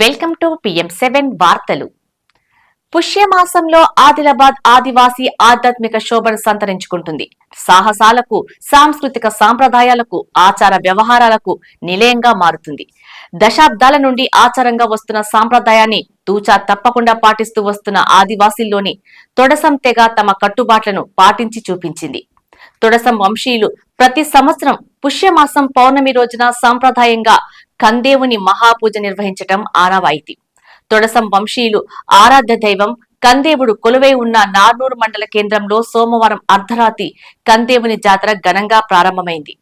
Welcome to PM seven వార్తలు. పుష్యమాసంలో ఆదిలాబాద్ ఆదివాసీ ఆధ్యాత్మిక శోభను సంతరించుకుంటుంది. సాహసాలకు సాంస్కృతిక సాంప్రదాయాలకు ఆచార వ్యవహారాలకు నిలయంగా మారుతుంది. దశాబ్దాల నుండి ఆచారంగా వస్తున్న సాంప్రదాయాన్ని తూచా తప్పకుండా పాటిస్తూ వస్తున్న ఆదివాసీల్లోని తొడసం తెగ తమ కట్టుబాట్లను పాటించి చూపించింది. తొడసం వంశీయులు ప్రతి సంవత్సరం పుష్యమాసం పౌర్ణమి రోజున సాంప్రదాయంగా కందేవుని మహాపూజ నిర్వహించటం ఆనవాయితీ. తొడసం వంశీయులు ఆరాధ్య దైవం కందేవుడు కొలువై ఉన్న నార్నూరు మండల కేంద్రంలో సోమవారం అర్ధరాత్రి కందేవుని జాతర ఘనంగా ప్రారంభమైంది.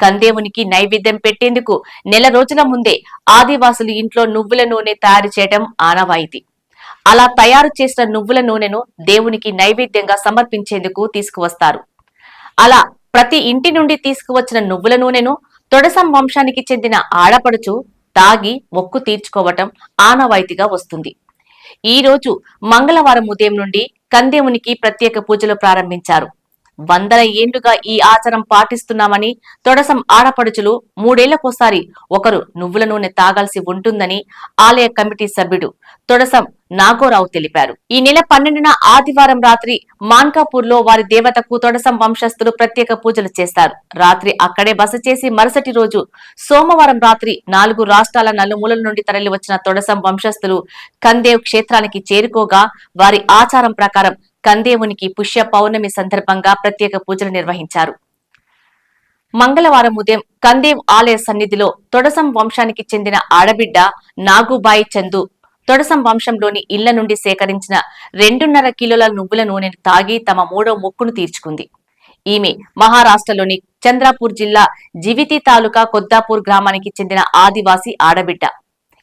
కందేవునికి నైవేద్యం పెట్టేందుకు నెల రోజుల ముందే ఆదివాసులు ఇంట్లో నువ్వుల నూనె తయారు చేయడం ఆనవాయితీ. అలా తయారు చేసిన నువ్వుల నూనెను దేవునికి నైవేద్యంగా సమర్పించేందుకు తీసుకువస్తారు. అలా ప్రతి ఇంటి నుండి తీసుకువచ్చిన నువ్వుల నూనెను తొడసం వంశానికి చెందిన ఆడపడుచు తాగి మొక్కు తీర్చుకోవటం ఆనవాయితీగా వస్తుంది. ఈ రోజు మంగళవారం ఉదయం నుండి కందేమునికి ప్రత్యేక పూజలు ప్రారంభించారు. వందల ఏండ్లుగా ఈ ఆచారం పాటిస్తున్నామని తొడసం ఆడపడుచులు మూడేళ్ళకోసారి ఒకరు నువ్వుల నూనె తాగాల్సి ఉంటుందని ఆలయ కమిటీ సభ్యుడు తొడసం నాగోరావు తెలిపారు. ఈ నెల పన్నెండున ఆదివారం రాత్రి మాన్కాపూర్లో వారి దేవతకు తొడసం వంశస్థులు ప్రత్యేక పూజలు చేస్తారు. రాత్రి అక్కడే బస చేసి మరుసటి రోజు సోమవారం రాత్రి నాలుగు రాష్ట్రాల నలుమూలల నుండి తరలి వచ్చిన తొడసం వంశస్థులు కందేవ్ క్షేత్రానికి చేరుకోగా వారి ఆచారం ప్రకారం కందేవునికి పుష్య పౌర్ణమి సందర్భంగా ప్రత్యేక పూజలు నిర్వహించారు. మంగళవారం ఉదయం కందేవ్ ఆలయ సన్నిధిలో తొడసం వంశానికి చెందిన ఆడబిడ్డ నాగుబాయి చందు తొడసం వంశంలోని ఇళ్ళ నుండి సేకరించిన రెండున్నర కిలోల నువ్వుల నూనెను తాగి తమ మూడో మొక్కును తీర్చుకుంది. ఈమె మహారాష్ట్రలోని చంద్రాపూర్ జిల్లా జివితి తాలూకా కొద్దాపూర్ గ్రామానికి చెందిన ఆదివాసీ ఆడబిడ్డ.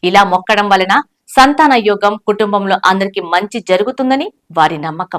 ఇలా మొక్కడం వలన సంతాన యోగం కుటుంబంలో అందరికి మంచి జరుగుతుందని వారి నమ్మకం.